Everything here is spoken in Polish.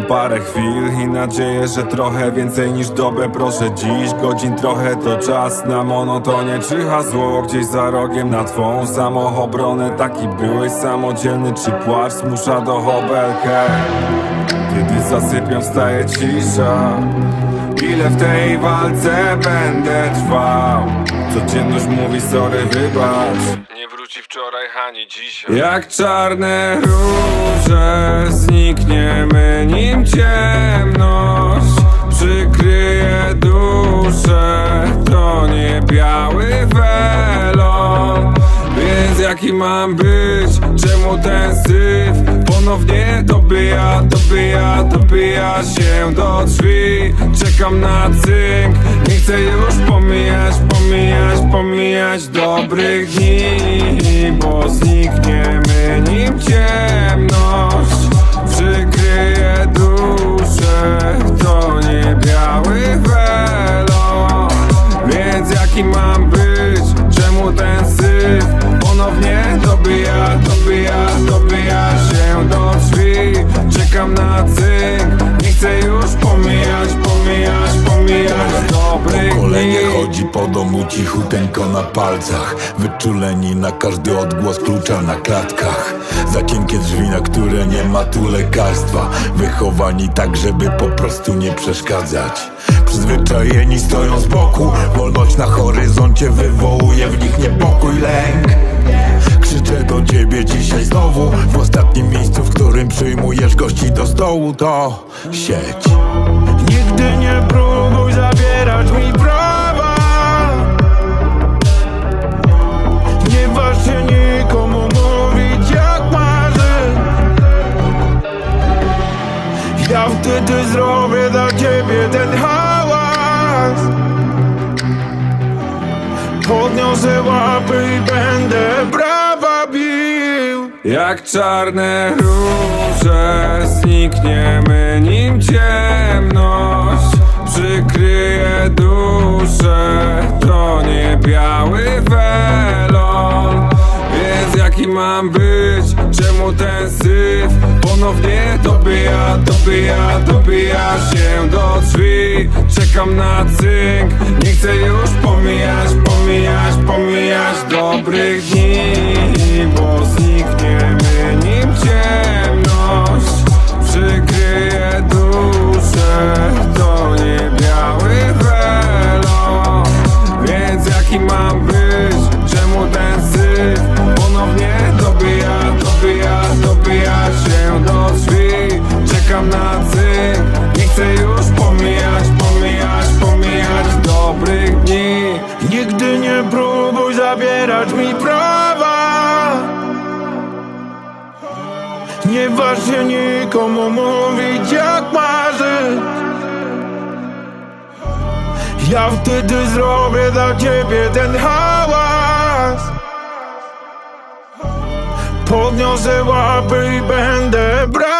parę chwil i nadzieję, że trochę więcej niż dobę. Proszę dziś, godzin trochę to czas na monotonie. Czyha zło gdzieś za rogiem na twą samoobronę Taki byłeś samodzielny czy płacz zmusza do hobelkę? Kiedy zasypiam wstaje cisza. Ile w tej walce będę trwał? Codzienność mówi sorry wybacz. Nie wróci wczoraj ani dzisiaj. Jak czarne róże Znikniemy biały welon. Więc jaki mam być? Czemu ten syf ponownie dobija, dobija, dobija się do drzwi? Czekam na cynk, nie chcę już pomijać, pomijać, pomijać dobrych dni Bo znikniemy nim ciemność jaki mam być? Czemu ten syf? Ponownie dobija, dobija, dobija się do drzwi. Czekam na cynk, nie chcę już pomijać, pomijać, pomijać. Dobrych dni chodzi po domu cichuteńko na palcach Wyczuleni na każdy odgłos klucza na klatkach. Za cienkie drzwi, na które nie ma tu lekarstwa Wychowani tak, żeby po prostu nie przeszkadzać. Przyzwyczajeni stoją z boku Wolność na horyzoncie wywołuje w nich niepokój, lęk. Krzyczę do ciebie dzisiaj znowu W ostatnim miejscu, w którym przyjmujesz gości do stołu To sieć. Nigdy nie próbuj zabierać mi prawa Wtedy zrobię dla ciebie ten hałas. Podniosę łapy i będę brawa bił. Jak czarne róże Znikniemy nim ciemność. Przykryje duszę To nie biały welon. Więc jaki mam być? Czemu ten syf ponownie dobija, dobija, dobija się do drzwi. Czekam na cynk Nie chcę już pomijać, pomijać, pomijać dobrych dni Nie się nikomu mówić jak marzy. Ja wtedy zrobię dla ciebie ten hałas. Podniosę łapy i będę brał